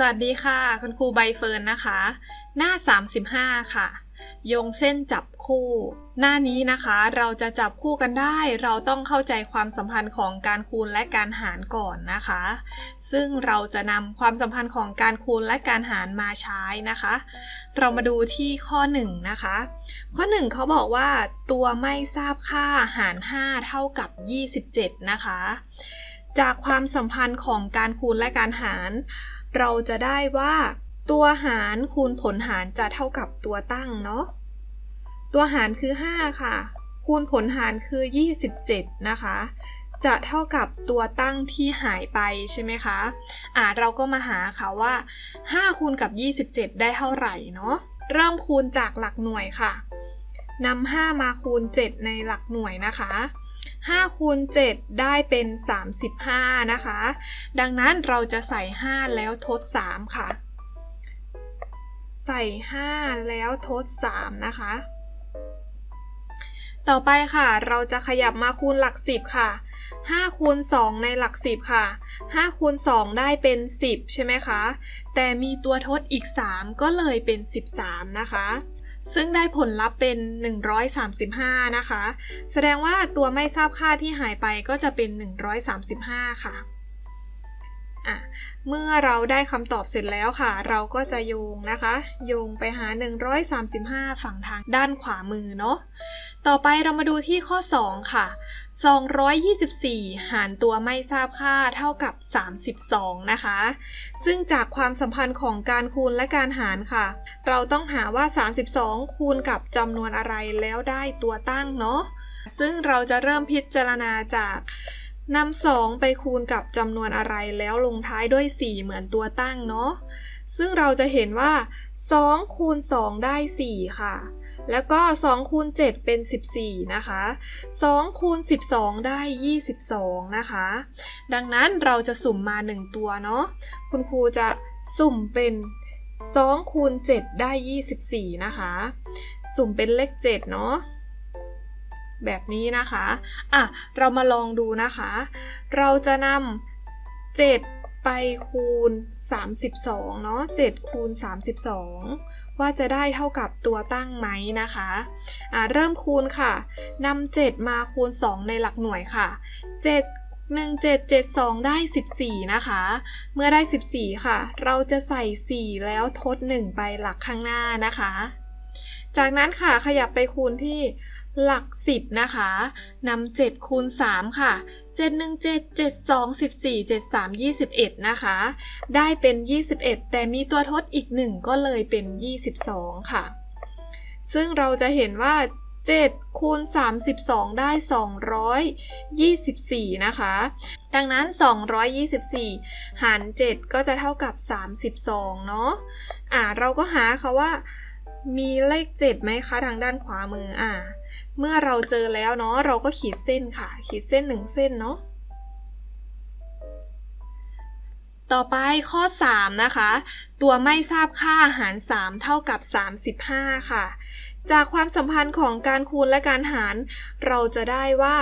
สวัสดีค่ะ คุณครูใบเฟิร์นนะคะ หน้า 35 ค่ะ โยงเส้นจับคู่ หน้านี้นะคะเราจะจับคู่กันได้ เราต้องเข้าใจความสัมพันธ์ของการคูณและการหารก่อนนะคะ ซึ่งเราจะนำความสัมพันธ์ของการคูณและการหารมาใช้นะคะ เรามาดูที่ข้อ 1 นะคะ ข้อ 1เขาบอกว่า ตัวไม่ทราบค่าหาร 5 เท่ากับ 27 นะคะ จากความสัมพันธ์ของการคูณและการหาร เราจะได้ว่า ตัวหารคูณผลหารจะเท่ากับตัวตั้งเนาะ ตัวหารคือ 5 ค่ะ คูณผลหารคือ 27 นะคะ จะเท่ากับตัวตั้งที่หายไปใช่ไหมคะ อ่าเราก็มาหาค่ะว่า 5 คูณกับ 27 ได้เท่าไหร่เนาะ เริ่มคูณจากหลักหน่วยค่ะนำ5มาคูณ 7 ในหลักหน่วยนะคะ 5คูณ7ได้เป็น 35 นะคะ ดังนั้นเราจะใส่ 5 แล้วทด 3 ค่ะ ใส่ 5 แล้วทด 3 นะคะ ต่อไปค่ะ เราจะขยับมาคูณหลัก 10 ค่ะ 5 คูณ 2 ในหลัก 10 ค่ะ 5 คูณ 2 ได้เป็น 10 ใช่ไหมคะ แต่มีตัวทดอีก 3 ก็เลยเป็น 13 นะคะ ซึ่งได้ผลลัพธ์เป็น 135 นะคะ แสดงว่าตัวไม่ทราบค่าที่หายไปก็จะเป็น 135ค่ะอะเมื่อเราได้คำตอบเสร็จแล้วค่ะ เราก็จะโยงนะคะ โยงไปหา 135 ฝั่งทางด้านขวามือเนาะ ต่อไปเรามาดูที่ข้อ 2 ค่ะ 224 หารตัวไม่ทราบค่าเท่ากับ 32 นะคะ ซึ่งจากความสัมพันธ์ของการคูณและการหารค่ะ เราต้องหาว่า 32 คูณกับจำนวนอะไรแล้วได้ตัวตั้งเนาะ ซึ่งเราจะเริ่มพิจารณาจากนำ2ไปคูณกับจำนวนอะไรแล้วลงท้ายด้วย 4 เหมือนตัวตั้งเนาะ ซึ่งเราจะเห็นว่า 2 คูณ 2 ได้ 4 ค่ะ แล้วก็2คูณ7เป็น 14 นะคะ2คูณ12 ได้ 22 นะคะ ดังนั้นเราจะสุ่มมา 1 ตัวเนาะ คุณครูจะสุ่มเป็น2คูณ7ได้ 24 นะคะ สุ่มเป็นเลข 7 เนาะแบบนี้นะคะ อะ เรามาลองดูนะคะ เราจะนำ7 ไปคูณ 32 เนาะ7คูณ 32 ว่าจะได้เท่ากับตัวตั้งไหมนะคะะเริ่มคูณค่ะนำ7มาคูณ 2 ในหลักหน่วยค่ะ 7 1 7 7 2 ได้ 14 นะคะ เมื่อได้ 14 ค่ะ เราจะใส่ 4 แล้วทด 1 ไปหลักข้างหน้านะคะ จากนั้นค่ะขยับไปคูณที่หลัก 10 นะคะนำ7คูณ 3 ค่ะ 7 1 7 7 2 14 7 3 21 นะคะ ได้เป็น 21 แต่มีตัวทดอีก 1 ก็เลยเป็น 22 ค่ะ ซึ่งเราจะเห็นว่า 7 คูณ 32 ได้ 224 นะคะ ดังนั้น 224 หาร 7 ก็จะเท่ากับ 32 เนาะอ่าเราก็หาค่ะว่ามีเลข 7 ไหมคะ ทางด้านขวามืออ่า เมื่อเราเจอแล้วเนาะเราก็ขีดเส้นค่ะ ขีดเส้น1เส้นเนาะต่อไปข้อ 3 นะคะ ตัวไม่ทราบค่าหาร 3 เท่ากับ 35 ค่ะ จากความสัมพันธ์ของการคูณและการหาร เราจะได้ว่า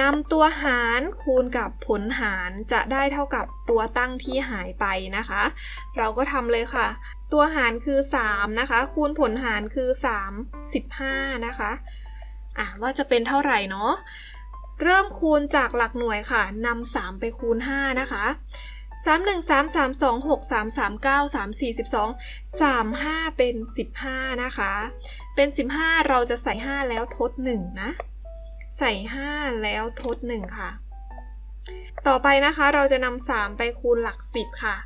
นำตัวหารคูณกับผลหารจะได้เท่ากับตัวตั้งที่หายไปนะคะ เราก็ทำเลยค่ะ ตัวหารคือ 3 นะคะ คูณผลหารคือ 35 นะคะ อะว่าจะเป็นเท่าไหร่เนาะเริ่มคูณจากหลักหน่วยค่ะนำ3ไปคูณ 5 นะคะ3 1 3 3 2 6 3 3 9 3 4 12 3 5 เป็น 15 นะคะ เป็น 15 เราจะใส่ 5 แล้วทด 1 นะ ใส่ 5 แล้วทด 1 ค่ะ ต่อไปนะคะเราจะนำ3ไปคูณหลัก 10 ค่ะ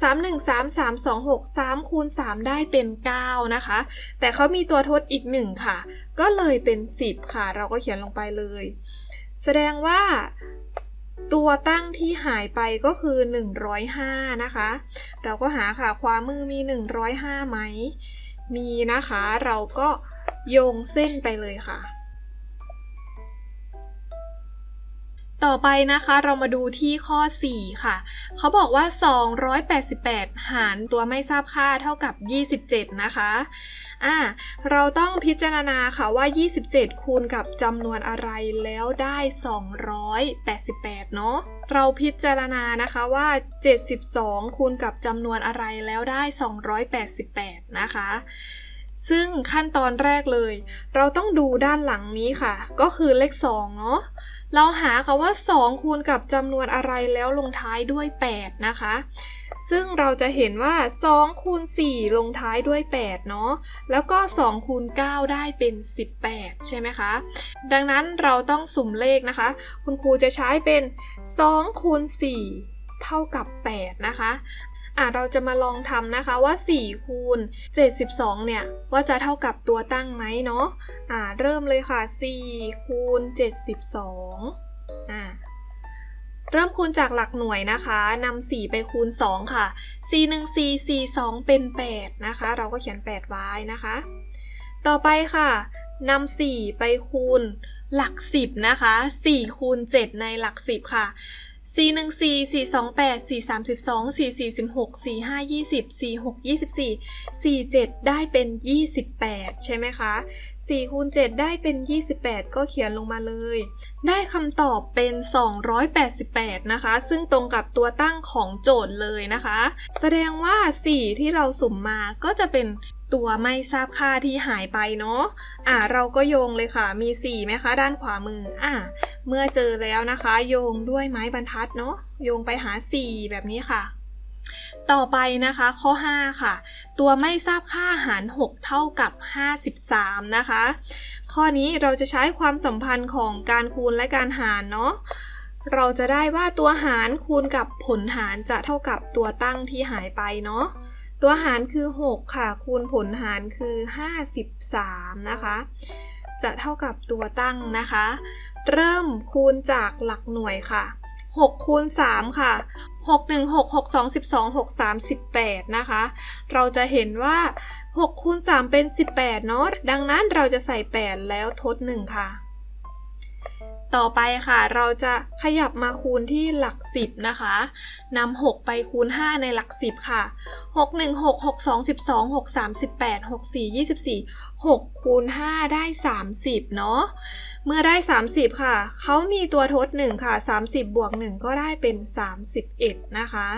3 1 3 3 2 6 3คูณ3ได้เป็น 9 นะคะ แต่เขามีตัวทดอีก 1 ค่ะ ก็เลยเป็น 10 ค่ะ เราก็เขียนลงไปเลย แสดงว่าตัวตั้งที่หายไปก็คือ 105 นะคะ เราก็หาค่ะ ความมือมี 105ไหม มีนะคะ เราก็โยงเส้นไปเลยค่ะ ต่อไปนะคะเรามาดูที่ข้อ 4 ค่ะ เขาบอกว่า 288 หารตัวไม่ทราบค่าเท่ากับ 27 นะคะอ่าเราต้องพิจารณาค่ะว่า 27 คูณกับจำนวนอะไรแล้วได้ 288 เนาะเราพิจารณานะคะว่า 72 คูณกับจำนวนอะไรแล้วได้ 288 นะคะซึ่งขั้นตอนแรกเลย เราต้องดูด้านหลังนี้ค่ะ ก็คือเลข2เนาะ เราหาค่ะว่า 2 คูณกับจำนวนอะไรแล้วลงท้ายด้วย 8 นะคะ ซึ่งเราจะเห็นว่า 2 คูณ 4 ลงท้ายด้วย 8 เนาะ แล้วก็ 2 คูณ 9 ได้เป็น 18 ใช่ไหมคะ ดังนั้นเราต้องสุ่มเลขนะคะ คุณครูจะใช้เป็น 2 คูณ 4 เท่ากับ 8 นะคะ อะเราจะมาลองทำนะคะว่า4คูณ72 เนี่ย ว่าจะเท่ากับตัวตั้งไหมเนาะอ่าเริ่มเลยค่ะ4คูณ72อ่าเริ่มคูณจากหลักหน่วยนะคะนำ4ไปคูณ 2 ค่ะ 4 1 4 4 2 เป็น 8 นะคะ เราก็เขียน 8 ไว้นะคะ ต่อไปค่ะนำ4ไปคูณหลัก 10 นะคะ 4 คูณ 7 ในหลัก 10 ค่ะ 4 1 4 4 2 8 4 32 4 4 16 4 5 20 4 6 24 4 7ได้เป็น28ใช่ไหมคะ4คูณ7ได้เป็น28ก็เขียนลงมาเลย ได้คำตอบเป็น288นะคะ ซึ่งตรงกับตัวตั้งของโจทย์เลยนะคะ แสดงว่า4ที่เราสุ่มมาก็จะเป็น ตัวไม่ทราบค่าที่หายไปเนาะ อ่าเราก็โยงเลยค่ะ มี4ไหมคะ ด้านขวามือ อ่าเมื่อเจอแล้วนะคะ โยงด้วยไม้บรรทัดเนาะ โยงไปหา 4 แบบนี้ค่ะ ต่อไปนะคะข้อ 5 ค่ะ ตัวไม่ทราบค่าหาร 6 เท่ากับ 53 นะคะ ข้อนี้เราจะใช้ความสัมพันธ์ของการคูณและการหารเนาะเราจะได้ว่าตัวหารคูณกับผลหารจะเท่ากับตัวตั้งที่หายไปเนาะ ตัวหารคือ 6 ค่ะ คูณผลหารคือ 53 นะคะ จะเท่ากับตัวตั้งนะคะ เริ่มคูณจากหลักหน่วยค่ะ 6 คูณ 3 ค่ะ 6 1 6 6 2 12 6 3 18 นะคะ เราจะเห็นว่า 6 คูณ 3 เป็น 18 เนาะ ดังนั้นเราจะใส่ 8 แล้วทด 1 ค่ะ ต่อไปค่ะ เราจะขยับมาคูณที่หลัก 10 นะคะนำ6ไปคูณ 5 ในหลัก 10 ค่ะ 6 1 6 6 2 12 6 3 18 6 4 24 6คูณ5ได้ 30 เนาะ เมื่อได้ 30 ค่ะ เขามีตัวทด 1 ค่ะ 30 บวก 1 ก็ได้เป็น 31 นะคะ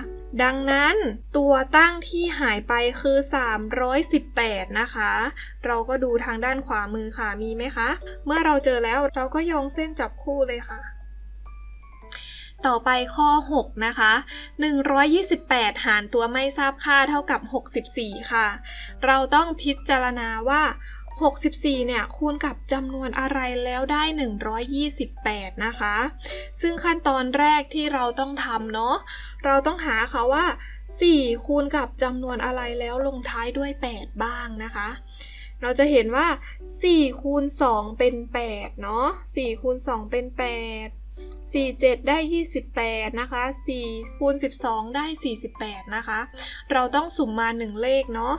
ดังนั้นตัวตั้งที่หายไปคือ 318 นะคะ เราก็ดูทางด้านขวามือค่ะ มีไหมคะ เมื่อเราเจอแล้วเราก็โยงเส้นจับคู่เลยค่ะต่อไปข้อ 6 นะคะ 128 หารตัวไม่ทราบค่าเท่ากับ 64 ค่ะ เราต้องพิจารณาว่า 64 เนี่ย คูณกับจำนวนอะไรแล้วได้ 128 นะคะ ซึ่งขั้นตอนแรกที่เราต้องทำเนาะ เราต้องหาค่ะว่า 4 คูณกับจำนวนอะไรแล้วลงท้ายด้วย 8 บ้างนะคะ เราจะเห็นว่า 4 คูณ 2 เป็น 8 เนาะ 4 คูณ 2 เป็น 8 4 7 ได้ 28 นะคะ4คูณ12 ได้ 48 นะคะ เราต้องสุ่มมา 1 เลขเนาะ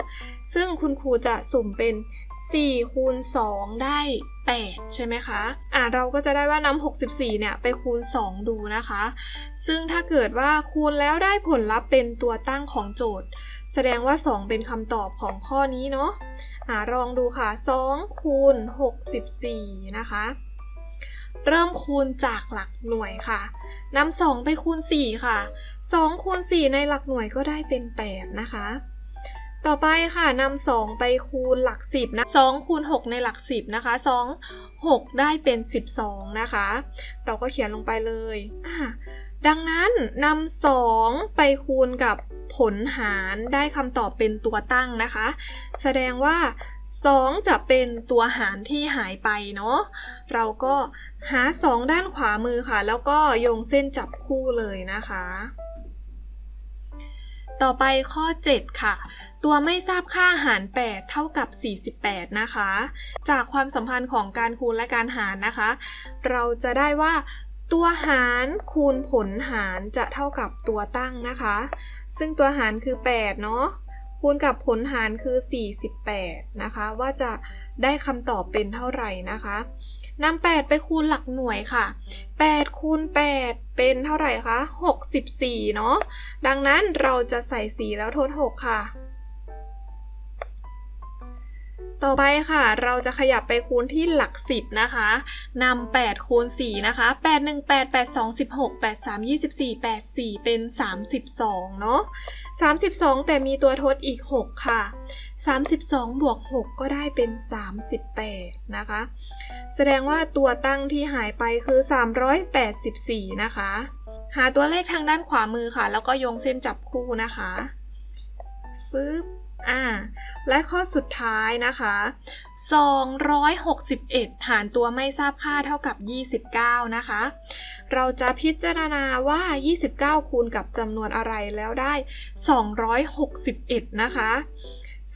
ซึ่งคุณครูจะสุ่มเป็น 4คูณ2ได้ 8 ใช่ไหมคะ อ่าเราก็จะได้ว่านำ64 เนี่ย ไปคูณ 2 ดูนะคะ ซึ่งถ้าเกิดว่าคูณแล้วได้ผลลัพธ์เป็นตัวตั้งของโจทย์ แสดงว่า 2 เป็นคำตอบของข้อนี้เนาะ อ่าลองดูค่ะ 2 คูณ 64 นะคะ เริ่มคูณจากหลักหน่วยค่ะนำ2ไปคูณ 4 ค่ะ 2 คูณ 4 ในหลักหน่วยก็ได้เป็น 8 นะคะ ต่อไปค่ะนำสองไปคูณหลักสิบนะสองคูณหกในหลักสิบนะคะสองหกได้เป็นสิบสองนะคะ เราก็เขียนลงไปเลยดังนั้นนำสองไปคูณกับผลหารได้คำตอบเป็นตัวตั้งนะคะ แสดงว่า 2 จะเป็นตัวหารที่หายไปเนาะเราก็หา 2 ด้านขวามือค่ะ แล้วก็โยงเส้นจับคู่เลยนะคะ ต่อไปข้อ 7 ค่ะ ตัวไม่ทราบค่าหาร 8 เท่ากับ 48 นะคะ จากความสัมพันธ์ของการคูณและการหารนะคะ เราจะได้ว่าตัวหารคูณผลหารจะเท่ากับตัวตั้งนะคะ ซึ่งตัวหารคือ 8 เนาะคูณกับผลหารคือ 48 นะคะ ว่าจะได้คำตอบเป็นเท่าไหร่นะคะนำ8ไปคูณหลักหน่วยค่ะ 8 คูณ 8 เป็นเท่าไหร่คะ 64 เนาะ ดังนั้นเราจะใส่ 4 แล้วทด 6 ค่ะ ต่อไปค่ะ เราจะขยับไปคูณที่หลักสิบนะคะนำ8คูณ4นะคะ8 1 8 8 2 16 8 3 24 8 4 เป็น 32 เนาะ32 แต่มีตัวทดอีก 6 ค่ะ 32 บวก 6 ก็ได้เป็น 38 นะคะ แสดงว่าตัวตั้งที่หายไปคือ 384 นะคะ หาตัวเลขทางด้านขวามือค่ะ แล้วก็โยงเส้นจับคู่นะคะฟึบ อ่า และข้อสุดท้ายนะคะ 261 หารตัวไม่ทราบค่าเท่ากับ 29 นะคะ เราจะพิจารณาว่า 29 คูณกับจำนวนอะไรแล้วได้ 261 นะคะ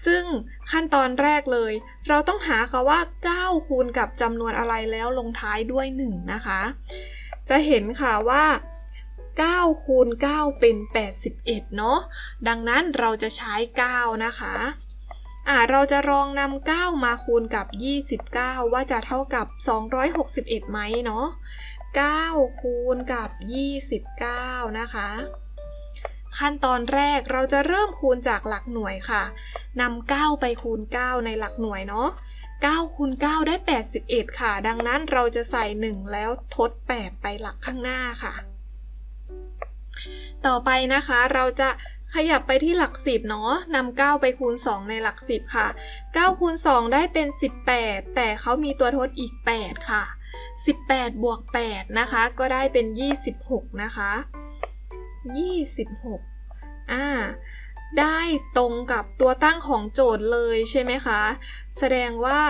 ซึ่งขั้นตอนแรกเลย เราต้องหาค่ะว่า 9 คูณกับจำนวนอะไรแล้วลงท้ายด้วย 1 นะคะ จะเห็นค่ะว่า 9คูณ9เป็น 81 เนาะ ดังนั้นเราจะใช้ 9 นะคะอ่าเราจะลองนำ9มาคูณกับ 29 ว่าจะเท่ากับ 261ไหมเนาะ9คูณกับ 29 นะคะ ขั้นตอนแรกเราจะเริ่มคูณจากหลักหน่วยค่ะนำ9ไปคูณ 9 ในหลักหน่วยเนาะ9คูณ9ได้ 81 ค่ะ ดังนั้นเราจะใส่ 1 แล้วทด 8 ไปหลักข้างหน้าค่ะ ต่อไปนะคะเราจะขยับไปที่หลัก10เนาะนำ9ไปคูณ 2 ในหลัก 10 ค่ะ9คูณ 2 ได้เป็น 18 แต่เขามีตัวทดอีก 8 ค่ะ 18 บวก 8 นะคะ ก็ได้เป็น 26 นะคะ 26 อ่า ได้ตรงกับตัวตั้งของโจทย์เลยใช่ไหมคะ แสดงว่า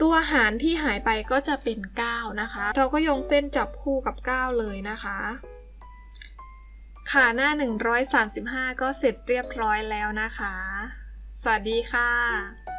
ตัวหารที่หายไปก็จะเป็น 9 นะคะ เราก็โยงเส้นจับคู่กับ 9 เลยนะคะ ค่ะหน้า 135 ก็เสร็จเรียบร้อยแล้วนะคะ สวัสดีค่ะ